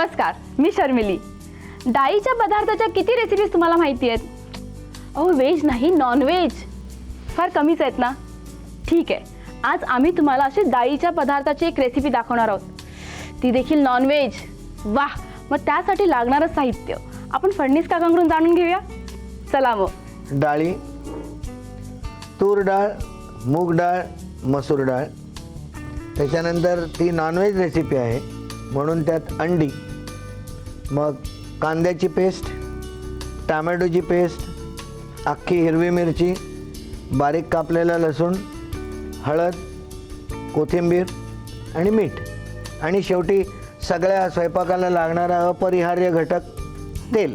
नमस्कार मी शर्मिली. डाळीच्या पदार्थाच्या किती रेसिपीज तुम्हाला माहिती आहेत? अहो व्हेज नाही नॉनव्हेज फार कमीच आहेत ना? ठीक आहे आज आम्ही तुम्हाला अशी डाळीच्या पदार्थाची एक रेसिपी दाखवणार आहोत. ती देखील नॉनव्हेज वा वाह मग त्यासाठी लागणारं साहित्य आपण फडणीस काकांकडून जाणून घेऊया? चला मग. डाळी तूर डाळ मूग डाळ मसूर डाळ. त्याच्यानंतर ती नॉनव्हेज रेसिपी आहे म्हणून त्यात अंडी. मग कांद्याची पेस्ट टॅमॅटोची पेस्ट अख्खी हिरवी मिरची बारीक कापलेला लसूण हळद कोथिंबीर आणि मीठ. आणि शेवटी सगळ्या स्वयंपाकाला लागणारा अपरिहार्य घटक तेल.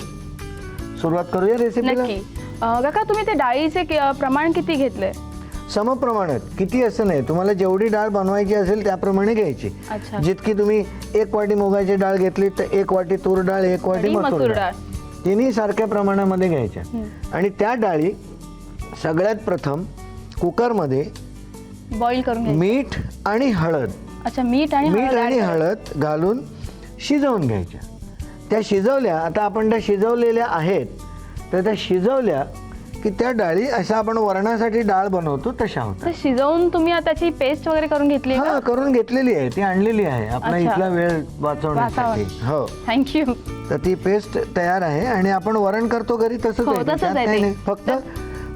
सुरुवात करूया रेसिपीला नक्की. अं, काका तुम्ही ते डाळीचे के प्रमाण किती घेतलंय? समप्रमाणात किती असं नाही. तुम्हाला जेवढी डाळ बनवायची असेल त्याप्रमाणे घ्यायची. अच्छा. जितकी तुम्ही एक वाटी मुगाची डाळ घेतली तर एक वाटी तूर डाळ एक वाटी आणि मसूर मसूर डाळ. डाळ. तिन्ही सारख्या प्रमाणामध्ये घ्यायच्या. आणि त्या डाळी सगळ्यात प्रथम कुकरमध्ये बॉईल करून घ्यायचं. मीठ आणि हळद. अच्छा मीठ आणि मीठ हळद आणि add करायचं. हळद घालून शिजवून घ्यायच्या. त्या शिजवल्या आता आपण त्या शिजवलेल्या आहेत तर त्या शिजवल्या की त्या डाळी अशा आपण वरणासाठी डाळ बनवतो तशा होतात. तर शिजवून तुम्ही आता त्याची पेस्ट वगैरे करून घेतली हा करून घेतलेली आहे ती आणलेली आहे. आपला अच्छा. इथला वेळ वाचवण्यासाठी. हो. थँक्यू. तर ती पेस्ट तयार आहे आणि आपण वरण करतो घरी तसंच हो, आहे तसंच त्यात आहे काही ते. नाही. फक्त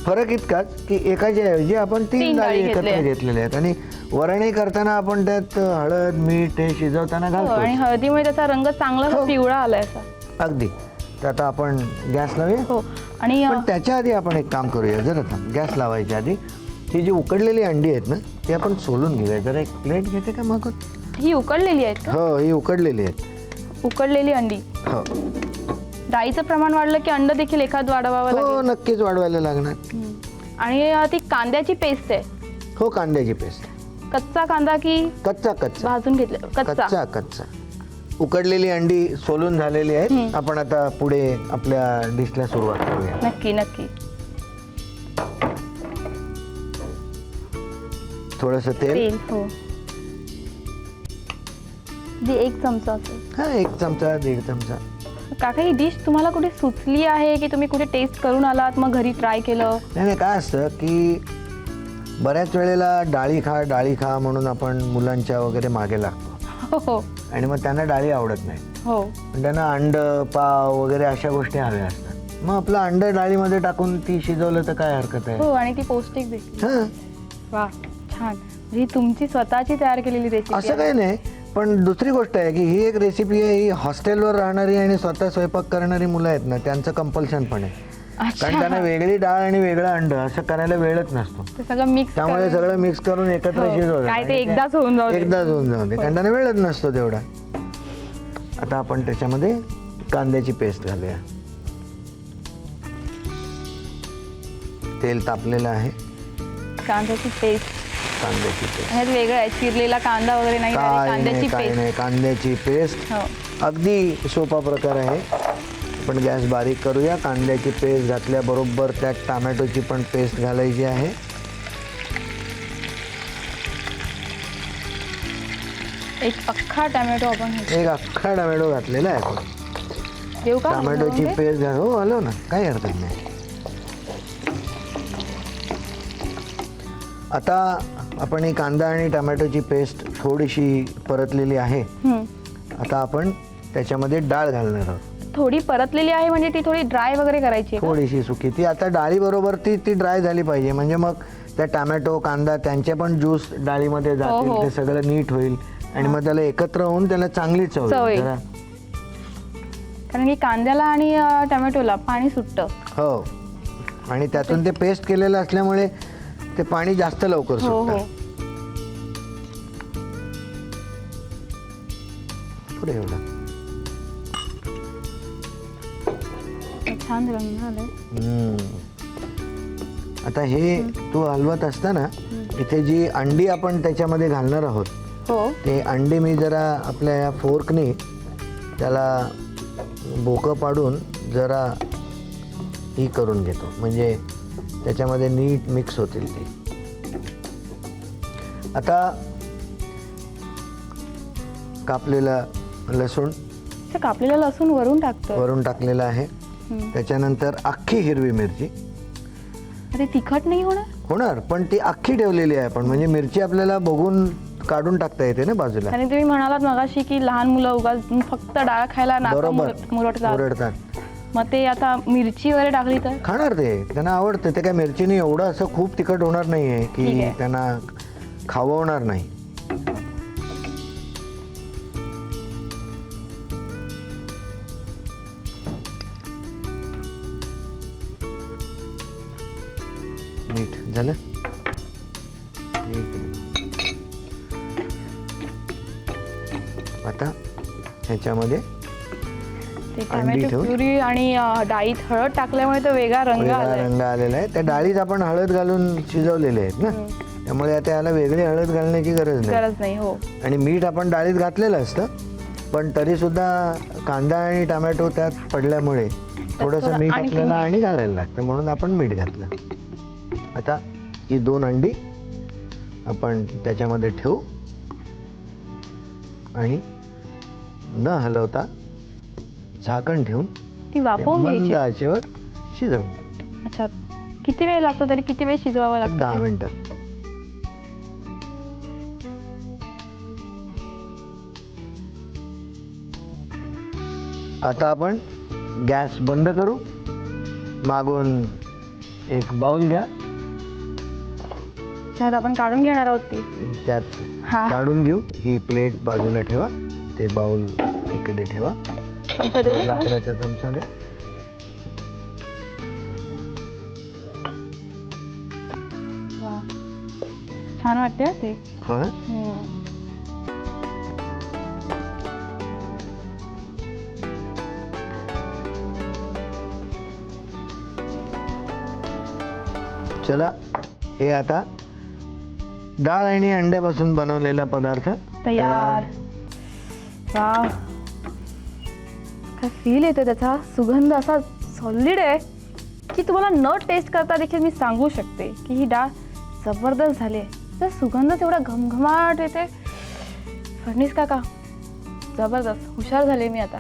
फरक इतकाच की एकाच्या ऐवजी आपण तीन तीन डाळी डाळी एकत्र घेतल्या. घेतलेल्या आहेत. आणि वरणही करताना आपण त्यात हळद मीठ हे शिजवताना हो, आणि घालतो हळदीमुळे त्याचा रंग चांगला हो. पिवळा आलाय असा. अगदी. तर आता आपण गॅस लावूया. हो. आणि पण त्याच्या आधी आपण एक काम करूया जरा थांब गॅस लावायच्या आधी. ही जी उकडलेली अंडी आहेत ना ती आपण सोलून घेऊया. जरा एक प्लेट घेते का मग ही उकडलेली आहेत का? हो ही उकडलेली आहेत. उकडलेली अंडी. हो. डाळीचं प्रमाण वाढलं की अंड देखील एखाद वाढवावं हो लागेल? नक्कीच वाढवायला लागणार. आणि अं, ती कांद्याची पेस्ट आहे. हो कांद्याची पेस्ट. कच्चा कांदा की कच्चा कच्चा. भाजून घेतलं? कच्चा. कच्चा कच्चा. उकडलेली अंडी सोलून झालेली आहेत. आपण आता पुढे आपल्या डिशला सुरुवात करूया. नक्की नक्की. थोडस तेल. तेल हो. एक चमचा असेल. हा एक चमचा दीड चमचा. काका ही डिश तुम्हाला कुठे सुचली आहे की तुम्ही कुठे टेस्ट करून आलात मग घरी ट्राय केलं? नाही नाही काय असतं की बऱ्याच वेळेला डाळी खा डाळी खा म्हणून आपण मुलांच्या वगैरे मागे लागतो. हो. आणि मग त्यांना डाळी आवडत नाही. हो. पण त्यांना अंड पाव वगैरे अशा गोष्टी हव्या असतात. मग आपलं अंड डाळीमध्ये टाकून ती शिजवलं तर काय हरकत आहे? हो आणि ती पौष्टिक देखील. हां. वा छान. ही तुमची स्वतःची तयार केलेली रेसिपी असं काही नाही पण दुसरी गोष्ट आहे की ही एक रेसिपी आहे ही हॉस्टेलवर राहणारी आणि स्वतः स्वयंपाक करणारी मुलं आहेत ना त्यांचं कंपल्शन पण आहे. कारण त्यांना वेगळी डाळ आणि वेगळं अंड असं करायला वेळच नसतो. ते सगळं मिक्स त्यामुळे सगळं मिक्स करून एकत्र हो. काय ते एकदाच होऊन जाऊ दे. एकदाच होऊन जाऊ दे. कारण त्यांना वेळच नसतो तेवढा. आता आपण त्याच्यामध्ये कांद्याची पेस्ट घालूया. तेल तापलेलं आहे. कांद्याची पेस्ट कांद्याची पेस्ट ह्यात वेगळं आहे. चिरलेला कांदा वगैरे नाही direct काय कांद्याची नाही काय पेस्ट नाही. कांद्याची पेस्ट हो. अगदी सोपा प्रकार आहे. आपण गॅस बारीक करूया. कांद्याची पेस्ट घातल्याबरोबर त्यात टमॅटोची पण पेस्ट घालायची आहे. एक अख्खा टोमॅटो आपण. एक अख्खा टमॅटो घातलेला आहे आपण. देऊ का? टमॅटोची म्हणजे? पेस्ट घाल हो आलो ना. काही हरकत नाही. आता आपण ही कांदा आणि टमॅटोची पेस्ट थोडीशी परतलेली आहे. हम्म. आता आपण त्याच्यामध्ये डाळ घालणार आहोत. थोडी परतलेली आहे म्हणजे ती थोडी ड्राय वगैरे करायची आहे का? थोडीशी सुकी. ती आता डाळीबरोबर ती ती ड्राय झाली पाहिजे. म्हणजे मग त्या टमॅटो कांदा त्यांचे पण ज्यूस डाळीमध्ये जातील. हो. ते सगळं नीट होईल. आणि मग त्याला एकत्र होऊन त्याला चांगली चव चव येईल. येईल. जरा. कारण की कांद्याला आणि अं, टोमॅटोला पाणी सुटतं. हो. आणि त्यातून ते पेस्ट केलेलं असल्यामुळे ते पाणी जास्त लवकर हो हो. सुटतं पुढे एवढं. छान रंग आलाय. हम्म. आता हे तू हलवत असताना इथे जी अंडी आपण त्याच्यामध्ये घालणार आहोत हो. ते अंडे मी जरा आपल्या या फोर्कने त्याला बोकं पाडून जरा ही करून घेतो. म्हणजे त्याच्यामध्ये नीट मिक्स होतील ते. आता कापलेला लसूण. अच्छा, कापलेला लसूण वरून टाकतो वरून टाकलेला आहे. त्याच्यानंतर अख्खी हिरवी मिरची. ते तिखट नाही होणार? होणार पण ती अख्खी ठेवलेली आहे पण म्हणजे मिरची आपल्याला बघून काढून टाकता येते ना बाजूला. आणि तुम्ही म्हणालात मगाशी की लहान मुलं उगा फक्त डाळ खायला नाका बरोबर. मुरट- मुरटतात. मुरडतात मग ते आता मिरची वगैरे टाकली तर? खाणार ते. त्यांना आवडतं. ते काय मिरचीने एवढं असं खूप तिखट होणार नाहीये ठीक की आहे. त्यांना खाववणार नाही. झालं. आता ह्याच्यामध्ये ते अंडी टोमॅटो ठेवून? प्युरी आणि अं, डाळीत हळद टाकल्यामुळे तो वेगळा रंग वेगळा आलाय. रंग आलेला आहे. त्या डाळीत आपण हळद घालून शिजवलेले आहेत ना? त्यामुळे आता याला वेगळी हळद घालण्याची गरज नाही. गरज नाही हो. आणि मीठ आपण डाळीत घातलेलं असतं पण तरी सुद्धा कांदा आणि टमॅटो त्यात पडल्यामुळे थोडंसं थोडं मीठ आणखी आपल्याला आणि घालायला लागतं म्हणून आपण मीठ घातलं. आता ही दोन अंडी आपण त्याच्यामध्ये ठेवू. आणि न हलवता झाकण ठेवून ती वाफवून मंद घ्यायची. आचेवर शिजवून अच्छा. किती वेळ लागतो तरी किती वेळ शिजवावं लागतं? दहा मिनिटं. आता आपण गॅस बंद करू. मागून एक बाउल घ्या. त्यात आपण काढून घेणार आहोत ती त्यात हा काढून घेऊ ही प्लेट बाजूला ठेवा ते बाउल इकडे ठेवा चमचा देऊ का? लाकडाच्या चमचा द्या वा. छान वाटते हं ते हो? हम्म. चला हे आता डाळ आणि अंड्यापासून बनवलेला पदार्थ तयार. वा काय फील येतो त्याचा? सुगंध असा सॉलिड आहे. की तुम्हाला न टेस्ट करता देखील मी सांगू शकते की ही डाळ जबरदस्त झाली आहे. तर सुगंध तेवढा घमघमाट येते फडणीस काका जबरदस्त. हुशार झाले मी आता.